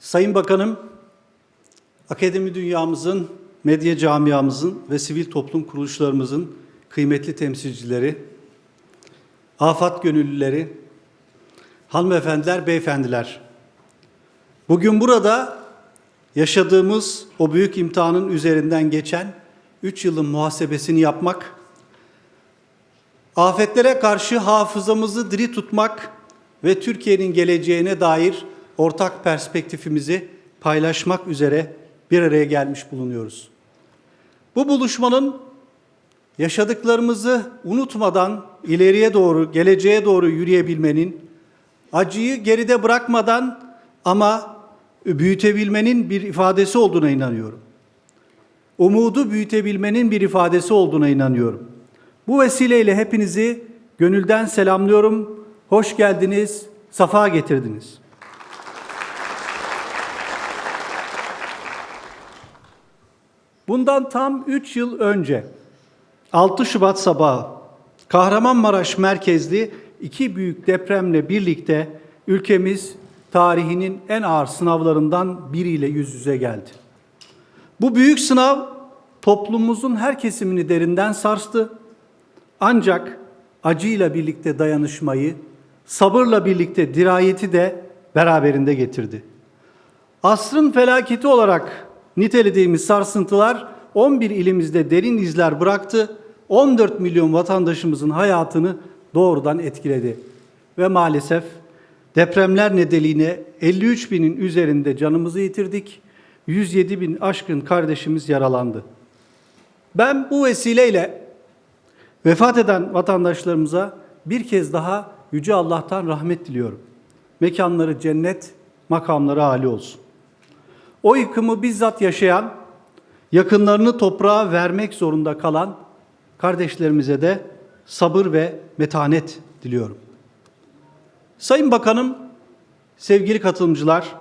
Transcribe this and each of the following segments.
Sayın Bakanım, akademi dünyamızın, medya camiamızın ve sivil toplum kuruluşlarımızın kıymetli temsilcileri, afat gönüllüleri, hanımefendiler, beyefendiler. Bugün burada yaşadığımız o büyük imtihanın üzerinden geçen 3 yılın muhasebesini yapmak, afetlere karşı hafızamızı diri tutmak ve Türkiye'nin geleceğine dair ortak perspektifimizi paylaşmak üzere bir araya gelmiş bulunuyoruz. Bu buluşmanın yaşadıklarımızı unutmadan ileriye doğru, geleceğe doğru yürüyebilmenin, acıyı geride bırakmadan ama büyütebilmenin bir ifadesi olduğuna inanıyorum. Umudu büyütebilmenin bir ifadesi olduğuna inanıyorum. Bu vesileyle hepinizi gönülden selamlıyorum. Hoş geldiniz, safa getirdiniz. Bundan tam 3 yıl önce 6 Şubat sabahı Kahramanmaraş merkezli iki büyük depremle birlikte ülkemiz tarihinin en ağır sınavlarından biriyle yüz yüze geldi. Bu büyük sınav toplumumuzun her kesimini derinden sarstı. Ancak acıyla birlikte dayanışmayı, sabırla birlikte dirayeti de beraberinde getirdi. Asrın felaketi olarak nitelediğimiz sarsıntılar 11 ilimizde derin izler bıraktı. 14 milyon vatandaşımızın hayatını doğrudan etkiledi. Ve maalesef depremler nedeniyle 53 binin üzerinde canımızı yitirdik. 107 bin aşkın kardeşimiz yaralandı. Ben bu vesileyle vefat eden vatandaşlarımıza bir kez daha Yüce Allah'tan rahmet diliyorum. Mekanları cennet, makamları âli olsun. O yıkımı bizzat yaşayan, yakınlarını toprağa vermek zorunda kalan kardeşlerimize de sabır ve metanet diliyorum. Sayın Bakanım, sevgili katılımcılar,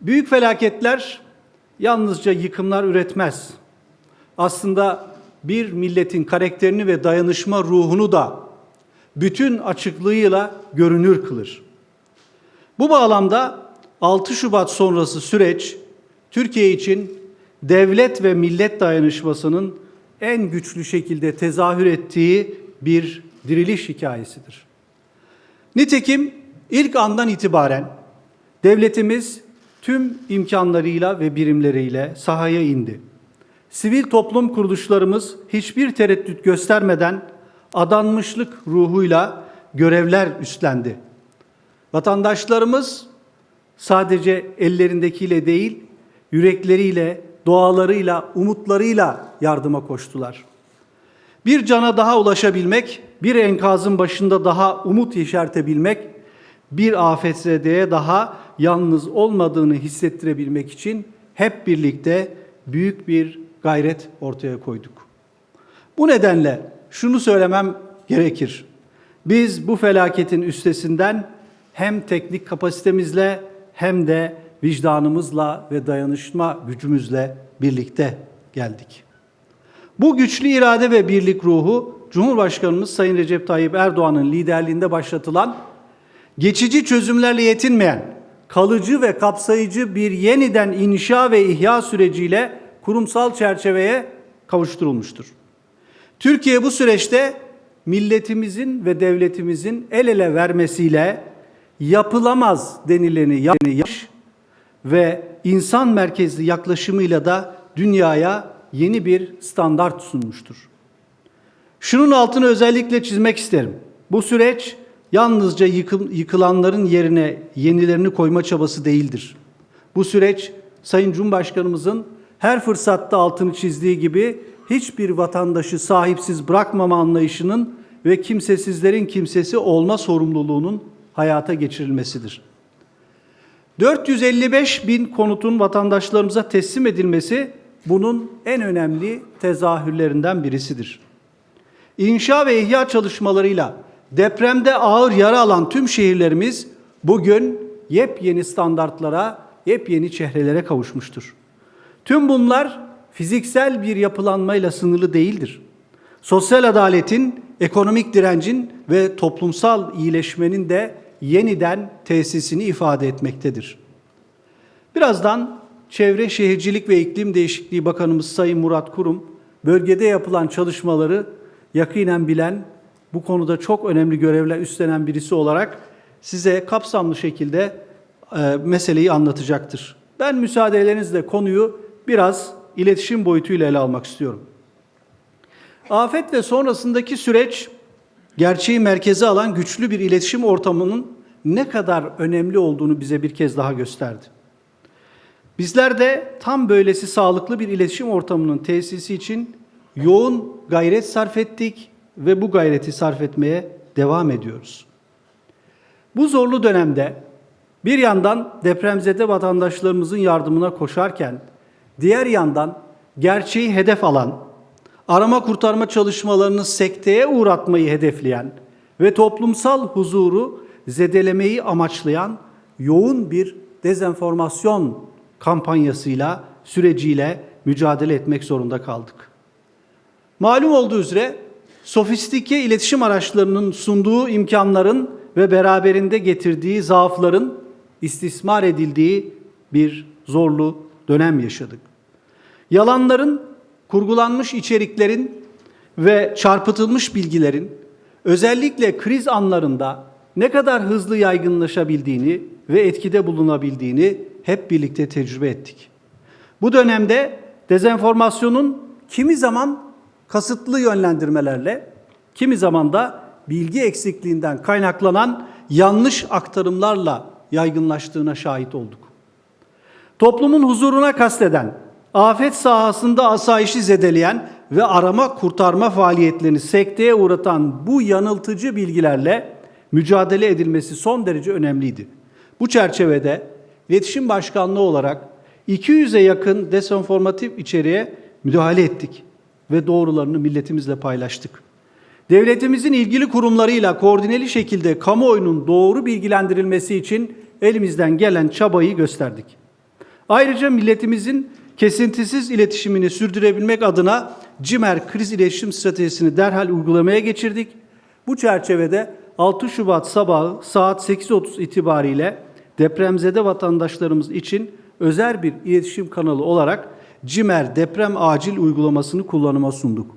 büyük felaketler yalnızca yıkımlar üretmez. Aslında bir milletin karakterini ve dayanışma ruhunu da bütün açıklığıyla görünür kılır. Bu bağlamda 6 Şubat sonrası süreç Türkiye için devlet ve millet dayanışmasının en güçlü şekilde tezahür ettiği bir diriliş hikayesidir. Nitekim ilk andan itibaren devletimiz tüm imkanlarıyla ve birimleriyle sahaya indi. Sivil toplum kuruluşlarımız hiçbir tereddüt göstermeden adanmışlık ruhuyla görevler üstlendi. Vatandaşlarımız sadece ellerindekiyle değil, yürekleriyle, dualarıyla, umutlarıyla yardıma koştular. Bir cana daha ulaşabilmek, bir enkazın başında daha umut yeşertebilmek, bir afetzedeye daha yalnız olmadığını hissettirebilmek için hep birlikte büyük bir gayret ortaya koyduk. Bu nedenle şunu söylemem gerekir. Biz bu felaketin üstesinden hem teknik kapasitemizle hem de vicdanımızla ve dayanışma gücümüzle birlikte geldik. Bu güçlü irade ve birlik ruhu Cumhurbaşkanımız Sayın Recep Tayyip Erdoğan'ın liderliğinde başlatılan geçici çözümlerle yetinmeyen kalıcı ve kapsayıcı bir yeniden inşa ve ihya süreciyle kurumsal çerçeveye kavuşturulmuştur. Türkiye bu süreçte milletimizin ve devletimizin el ele vermesiyle yapılamaz denileni yapmış ve insan merkezli yaklaşımıyla da dünyaya yeni bir standart sunmuştur. Şunun altını özellikle çizmek isterim. Bu süreç yalnızca yıkım, yıkılanların yerine yenilerini koyma çabası değildir. Bu süreç Sayın Cumhurbaşkanımızın her fırsatta altını çizdiği gibi hiçbir vatandaşı sahipsiz bırakmama anlayışının ve kimsesizlerin kimsesi olma sorumluluğunun hayata geçirilmesidir. 455 bin konutun vatandaşlarımıza teslim edilmesi bunun en önemli tezahürlerinden birisidir. İnşa ve ihya çalışmalarıyla depremde ağır yara alan tüm şehirlerimiz bugün yepyeni standartlara, yepyeni çehrelere kavuşmuştur. Tüm bunlar fiziksel bir yapılanmayla sınırlı değildir. Sosyal adaletin, ekonomik direncin ve toplumsal iyileşmenin de yeniden tesisini ifade etmektedir. Birazdan Çevre Şehircilik ve İklim Değişikliği Bakanımız Sayın Murat Kurum bölgede yapılan çalışmaları yakinen bilen, bu konuda çok önemli görevler üstlenen birisi olarak size kapsamlı şekilde e, meseleyi anlatacaktır. Ben müsaadelerinizle konuyu biraz iletişim boyutuyla ele almak istiyorum. Afet ve sonrasındaki süreç gerçeği merkeze alan güçlü bir iletişim ortamının ne kadar önemli olduğunu bize bir kez daha gösterdi. Bizler de tam böylesi sağlıklı bir iletişim ortamının tesisi için yoğun gayret sarf ettik ve bu gayreti sarf etmeye devam ediyoruz. Bu zorlu dönemde bir yandan depremzede vatandaşlarımızın yardımına koşarken diğer yandan gerçeği hedef alan, arama kurtarma çalışmalarını sekteye uğratmayı hedefleyen ve toplumsal huzuru zedelemeyi amaçlayan yoğun bir dezenformasyon kampanyasıyla, süreciyle mücadele etmek zorunda kaldık. Malum olduğu üzere sofistike iletişim araçlarının sunduğu imkanların ve beraberinde getirdiği zaafların istismar edildiği bir zorlu dönem yaşadık. Yalanların, kurgulanmış içeriklerin ve çarpıtılmış bilgilerin özellikle kriz anlarında ne kadar hızlı yaygınlaşabildiğini ve etkide bulunabildiğini hep birlikte tecrübe ettik. Bu dönemde dezenformasyonun kimi zaman kasıtlı yönlendirmelerle, kimi zaman da bilgi eksikliğinden kaynaklanan yanlış aktarımlarla yaygınlaştığına şahit olduk. Toplumun huzuruna kasteden, afet sahasında asayişi zedeleyen ve arama kurtarma faaliyetlerini sekteye uğratan bu yanıltıcı bilgilerle mücadele edilmesi son derece önemliydi. Bu çerçevede iletişim başkanlığı olarak 200'e yakın desenformatif içeriğe müdahale ettik ve doğrularını milletimizle paylaştık. Devletimizin ilgili kurumlarıyla koordineli şekilde kamuoyunun doğru bilgilendirilmesi için elimizden gelen çabayı gösterdik. Ayrıca milletimizin kesintisiz iletişimini sürdürebilmek adına CİMER kriz iletişim stratejisini derhal uygulamaya geçirdik. Bu çerçevede 6 Şubat sabahı saat 8.30 itibariyle depremzede vatandaşlarımız için özel bir iletişim kanalı olarak CİMER deprem acil uygulamasını kullanıma sunduk.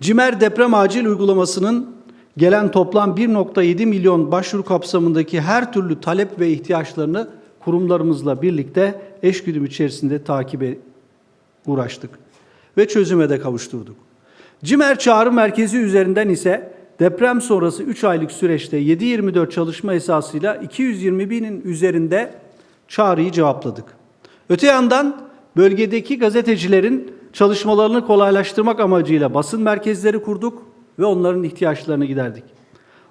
CİMER deprem acil uygulamasının gelen toplam 1.7 milyon başvuru kapsamındaki her türlü talep ve ihtiyaçlarını kurumlarımızla birlikte eşgüdüm içerisinde takibe uğraştık ve çözüme de kavuşturduk. CİMER çağrı merkezi üzerinden ise deprem sonrası 3 aylık süreçte 7-24 çalışma esasıyla 220 binin üzerinde çağrıyı cevapladık. Öte yandan bölgedeki gazetecilerin çalışmalarını kolaylaştırmak amacıyla basın merkezleri kurduk ve onların ihtiyaçlarını giderdik.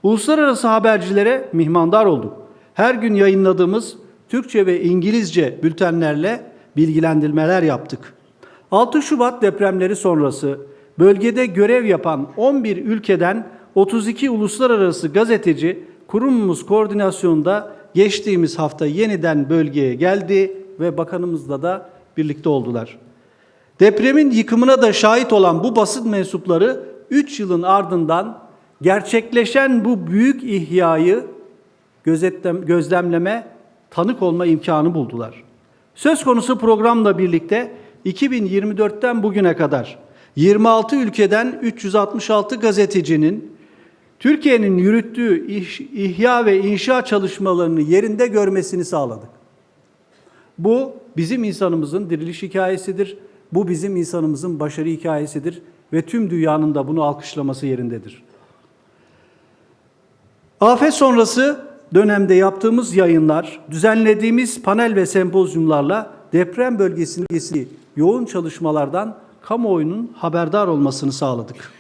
Uluslararası habercilere mihmandar olduk. Her gün yayınladığımız Türkçe ve İngilizce bültenlerle bilgilendirmeler yaptık. 6 Şubat depremleri sonrası bölgede görev yapan 11 ülkeden 32 uluslararası gazeteci kurumumuz koordinasyonunda geçtiğimiz hafta yeniden bölgeye geldi ve bakanımızla da birlikte oldular. Depremin yıkımına da şahit olan bu basın mensupları 3 yılın ardından gerçekleşen bu büyük ihyayı gözetlem, gözlemleme, tanık olma imkanı buldular. Söz konusu programla birlikte 2024'ten bugüne kadar 26 ülkeden 366 gazetecinin Türkiye'nin yürüttüğü iş, ihya ve inşa çalışmalarını yerinde görmesini sağladık. Bu bizim insanımızın diriliş hikayesidir. Bu bizim insanımızın başarı hikayesidir ve tüm dünyanın da bunu alkışlaması yerindedir. Afet sonrası dönemde yaptığımız yayınlar, düzenlediğimiz panel ve sempozyumlarla deprem bölgesindeki yoğun çalışmalardan kamuoyunun haberdar olmasını sağladık.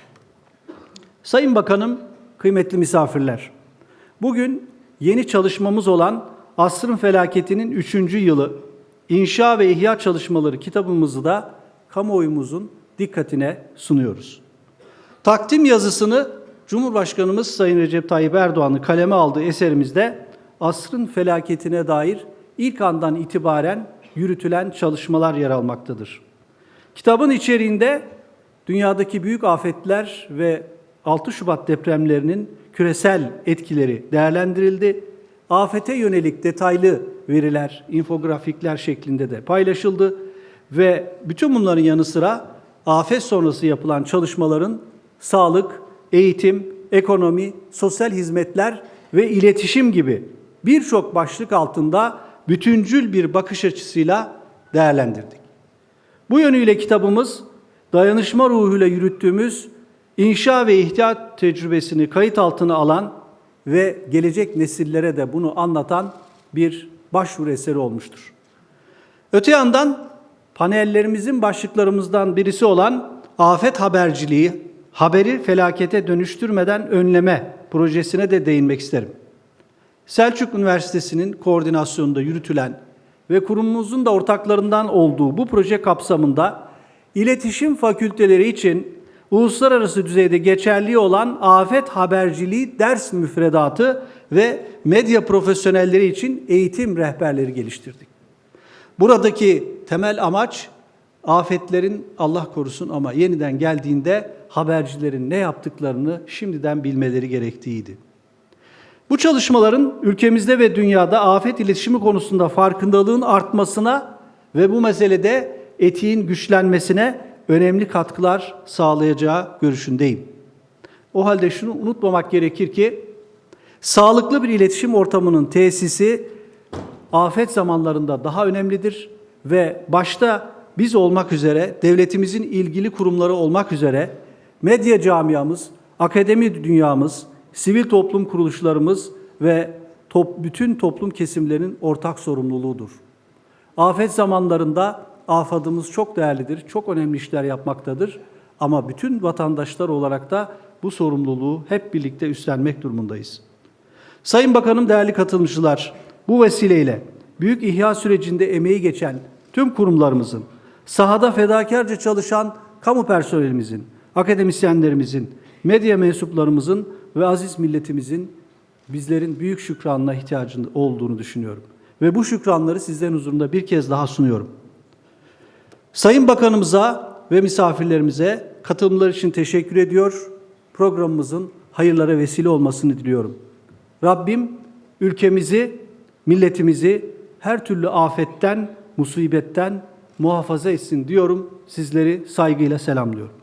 Sayın Bakanım, kıymetli misafirler, bugün yeni çalışmamız olan Asrın Felaketi'nin 3. yılı İnşa ve İhya Çalışmaları kitabımızı da kamuoyumuzun dikkatine sunuyoruz. Takdim yazısını Cumhurbaşkanımız Sayın Recep Tayyip Erdoğan'ın kaleme aldığı eserimizde asrın felaketine dair ilk andan itibaren yürütülen çalışmalar yer almaktadır. Kitabın içeriğinde dünyadaki büyük afetler ve 6 Şubat depremlerinin küresel etkileri değerlendirildi. Afete yönelik detaylı veriler, infografikler şeklinde de paylaşıldı ve bütün bunların yanı sıra afet sonrası yapılan çalışmaların sağlık, eğitim, ekonomi, sosyal hizmetler ve iletişim gibi birçok başlık altında bütüncül bir bakış açısıyla değerlendirdik. Bu yönüyle kitabımız dayanışma ruhuyla yürüttüğümüz inşa ve ihtiyat tecrübesini kayıt altına alan ve gelecek nesillere de bunu anlatan bir başvuru eseri olmuştur. Öte yandan panellerimizin başlıklarımızdan birisi olan afet haberciliği, haberi felakete dönüştürmeden önleme projesine de değinmek isterim. Selçuk Üniversitesi'nin koordinasyonunda yürütülen ve kurumumuzun da ortaklarından olduğu bu proje kapsamında iletişim fakülteleri için uluslararası düzeyde geçerli olan afet haberciliği ders müfredatı ve medya profesyonelleri için eğitim rehberleri geliştirdik. Buradaki temel amaç afetlerin Allah korusun ama yeniden geldiğinde habercilerin ne yaptıklarını şimdiden bilmeleri gerektiğiydi. Bu çalışmaların ülkemizde ve dünyada afet iletişimi konusunda farkındalığın artmasına ve bu meselede etiğin güçlenmesine önemli katkılar sağlayacağı görüşündeyim. O halde şunu unutmamak gerekir ki sağlıklı bir iletişim ortamının tesisi afet zamanlarında daha önemlidir ve başta biz olmak üzere devletimizin ilgili kurumları olmak üzere medya camiamız, akademi dünyamız, sivil toplum kuruluşlarımız ve top, bütün toplum kesimlerinin ortak sorumluluğudur. Afet zamanlarında afadımız çok değerlidir, çok önemli işler yapmaktadır. Ama bütün vatandaşlar olarak da bu sorumluluğu hep birlikte üstlenmek durumundayız. Sayın Bakanım, değerli katılımcılar, bu vesileyle büyük ihya sürecinde emeği geçen tüm kurumlarımızın, sahada fedakarca çalışan kamu personelimizin, akademisyenlerimizin, medya mensuplarımızın ve aziz milletimizin bizlerin büyük şükranına ihtiyacının olduğunu düşünüyorum. Ve bu şükranları sizlerin huzurunda bir kez daha sunuyorum. Sayın Bakanımıza ve misafirlerimize katılımlar için teşekkür ediyor. Programımızın hayırlara vesile olmasını diliyorum. Rabbim ülkemizi, milletimizi her türlü afetten, musibetten muhafaza etsin diyorum. Sizleri saygıyla selamlıyorum.